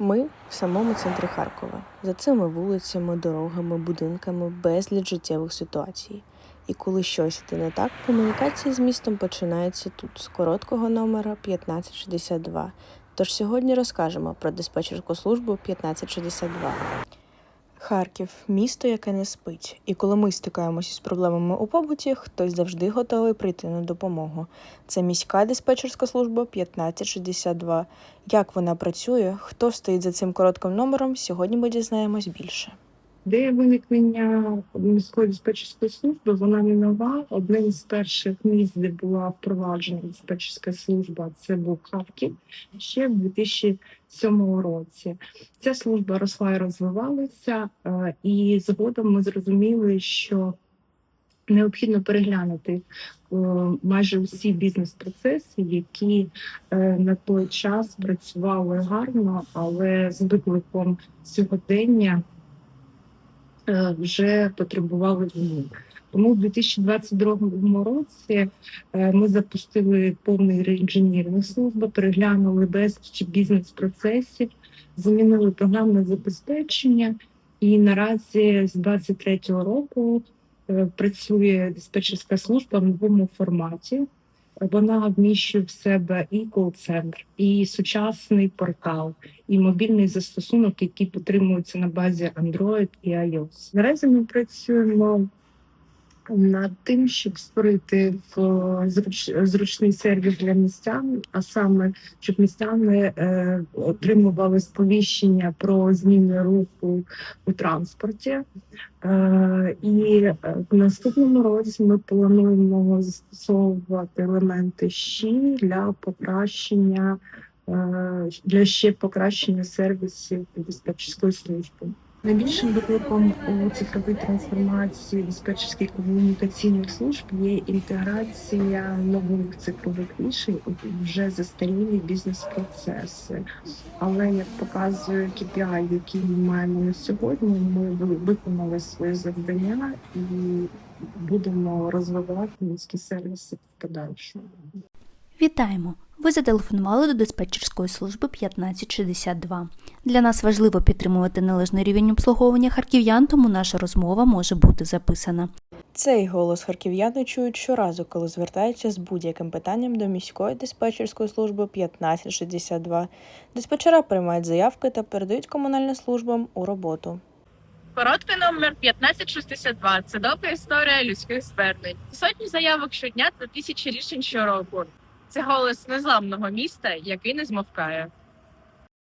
Ми в самому центрі Харкова. За цими вулицями, дорогами, будинками безліч життєвих ситуацій. І коли щось іде не так, комунікація з містом починається тут з короткого номера 1562. Тож сьогодні розкажемо про диспетчерську службу 1562. Харків місто, яке не спить. І коли ми стикаємося з проблемами у побуті, хтось завжди готовий прийти на допомогу. Це міська диспетчерська служба 1562. Як вона працює, хто стоїть за цим коротким номером, сьогодні ми дізнаємось більше. Ідея виникнення міської диспетчерської служби вона не нова. Одним з перших місць, де була впроваджена диспетчерська служба, це був Харків ще в 2007 році. Ця служба росла і розвивалася, е, і згодом ми зрозуміли, що необхідно переглянути е, майже всі бізнес-процеси, які е, на той час працювали гарно, але з викликом сьогодення вже потребували змін. Тому в 2022 році е, ми запустили повний реінженіринг служби, переглянули безліч бізнес-процесів, замінили програмне забезпечення, і наразі з 2023 року е, працює диспетчерська служба в новому форматі. Вона вміщує в себе і кол-центр, і сучасний портал, і мобільний застосунок, який підтримується на базі Android і iOS. Наразі ми працюємо над тим, щоб створити зруч, зручний сервіс для містян, а саме щоб містяни е, отримували сповіщення про зміни руху у транспорті. Е, і е, в наступному році ми плануємо застосовувати елементи ЩІ для покращення е, для ще покращення сервісів диспетчерської служби. Найбільшим викликом у цифровій трансформації диспетчерських комунікаційних служб є інтеграція нових цифрових рішень у вже застарілі бізнес-процеси. Але як показує KPI, який ми маємо на сьогодні, ми виконали своє завдання і будемо розвивати міські сервіси в подальшому. Вітаємо! Ви зателефонували до диспетчерської служби 1562. Для нас важливо підтримувати належний рівень обслуговування харків'ян, тому наша розмова може бути записана. Цей голос харків'яни чують щоразу, коли звертаються з будь-яким питанням до міської диспетчерської служби 1562. Диспетчера приймають заявки та передають комунальним службам у роботу. Короткий номер 1562 – це довга історія людських звернень. Сотні заявок щодня та тисячі рішень щороку. Це голос незламного міста, який не змовкає.